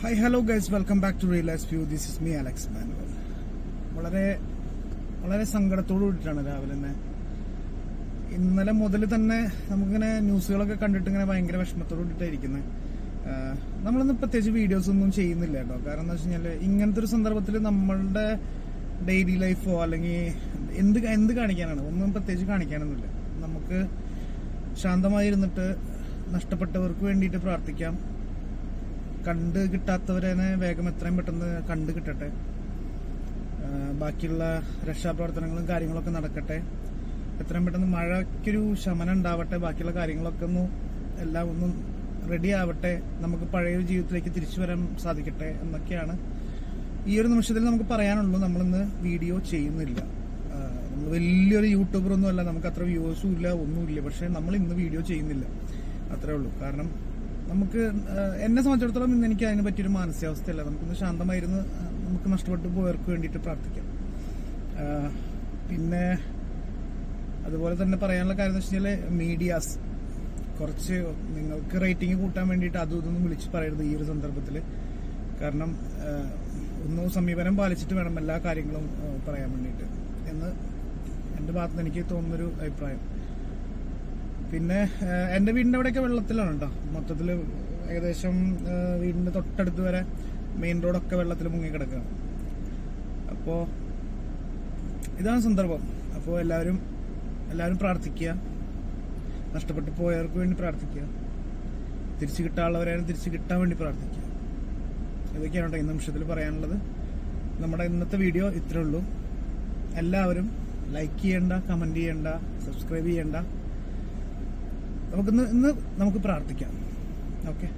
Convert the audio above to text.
Hi hello guys welcome back to realise view this is me Alex Manuel വളരെ വളരെ സങ്കടത്തോടു കൂടിയിട്ടാണ് രാവിലെ തന്നെ. ഇന്നലെ മുതൽ തന്നെ നമുക്കിങ്ങനെ ന്യൂസുകളൊക്കെ കണ്ടിട്ട് ഇങ്ങനെ ഭയങ്കര വിഷമത്തോടു കൂടിയിട്ടായിരിക്കുന്നത് നമ്മളൊന്നും പ്രത്യേകിച്ച് വീഡിയോസ് ഒന്നും ചെയ്യുന്നില്ല കേട്ടോ. കാരണം എന്താ വെച്ച് കഴിഞ്ഞാൽ ഇങ്ങനത്തെ ഒരു സന്ദർഭത്തിൽ നമ്മളുടെ ഡെയിലി ലൈഫോ അല്ലെങ്കിൽ എന്ത് എന്ത് കാണിക്കാനാണ്? ഒന്നും പ്രത്യേകിച്ച് കാണിക്കാനൊന്നുമില്ല. നമുക്ക് ശാന്തമായിരുന്നിട്ട് നഷ്ടപ്പെട്ടവർക്ക് വേണ്ടിയിട്ട് പ്രാർത്ഥിക്കാം. കണ്ട് കിട്ടാത്തവരെ വേഗം എത്രയും പെട്ടെന്ന് കണ്ട് കിട്ടട്ടെ. ബാക്കിയുള്ള രക്ഷാപ്രവർത്തനങ്ങളും കാര്യങ്ങളൊക്കെ നടക്കട്ടെ. എത്രയും പെട്ടെന്ന് മഴയ്ക്കൊരു ശമനം ഉണ്ടാവട്ടെ ബാക്കിയുള്ള കാര്യങ്ങളൊക്കെ ഒന്ന് എല്ലാം ഒന്നും റെഡി ആവട്ടെ നമുക്ക് പഴയൊരു ജീവിതത്തിലേക്ക് തിരിച്ചു വരാൻ സാധിക്കട്ടെ എന്നൊക്കെയാണ് ഈ ഒരു നിമിഷത്തിൽ നമുക്ക് പറയാനുള്ളൂ. നമ്മളിന്ന് വീഡിയോ ചെയ്യുന്നില്ല. നമ്മൾ വലിയൊരു യൂട്യൂബർ ഒന്നും അല്ല നമുക്ക് അത്ര വ്യൂവേഴ്സും ഇല്ല ഒന്നുമില്ല. പക്ഷെ നമ്മൾ ഇന്ന് വീഡിയോ ചെയ്യുന്നില്ല. അത്രേ ഉള്ളൂ. കാരണം നമുക്ക് എന്നെ സംബന്ധിച്ചിടത്തോളം ഇന്ന് എനിക്ക് അതിനെ പറ്റിയൊരു മാനസികാവസ്ഥയല്ല. നമുക്കൊന്ന് ശാന്തമായിരുന്ന് നമുക്ക് നഷ്ടപ്പെട്ടു പോയവർക്ക് വേണ്ടിയിട്ട് പ്രാർത്ഥിക്കാം. പിന്നെ അതുപോലെ തന്നെ പറയാനുള്ള കാര്യം എന്ന് വെച്ച് കഴിഞ്ഞാൽ മീഡിയാസ്. കുറച്ച് നിങ്ങൾക്ക് റേറ്റിംഗ് കൂട്ടാൻ വേണ്ടിയിട്ട് അതും ഇതൊന്നും വിളിച്ച് പറയരുത് ഈ ഒരു സന്ദർഭത്തിൽ കാരണം ഒന്നും സമീപനം പാലിച്ചിട്ട് വേണം എല്ലാ കാര്യങ്ങളും പറയാൻ വേണ്ടിയിട്ട്. എന്ന് എന്റെ ഭാഗത്ത് നിന്ന് എനിക്ക് തോന്നുന്നൊരു അഭിപ്രായം. പിന്നെ എന്റെ വീടിന്റെ അവിടെയൊക്കെ വെള്ളത്തിലാണ് കേട്ടോ മൊത്തത്തിൽ ഏകദേശം വീടിന്റെ തൊട്ടടുത്ത് വരെ മെയിൻ റോഡൊക്കെ വെള്ളത്തിൽ മുങ്ങി കിടക്കുകയാണ് അപ്പോ ഇതാണ് സന്ദർഭം. അപ്പോൾ എല്ലാവരും എല്ലാവരും പ്രാർത്ഥിക്കുക നഷ്ടപ്പെട്ടു പോയവർക്ക് വേണ്ടി പ്രാർത്ഥിക്കുക തിരിച്ചു കിട്ടാനുള്ളവരായാലും തിരിച്ചു കിട്ടാൻ വേണ്ടി പ്രാർത്ഥിക്കുക ഇതൊക്കെയാണ് കേട്ടോ ഈ നിമിഷത്തിൽ പറയാനുള്ളത്. നമ്മുടെ ഇന്നത്തെ വീഡിയോ ഇത്രേ ഉള്ളൂ. എല്ലാവരും ലൈക്ക് ചെയ്യണ്ട കമന്റ് ചെയ്യണ്ട സബ്സ്ക്രൈബ് ചെയ്യണ്ട. നമുക്കിന്ന് ഇന്ന് നമുക്ക് പ്രാർത്ഥിക്കാം. ഓക്കെ?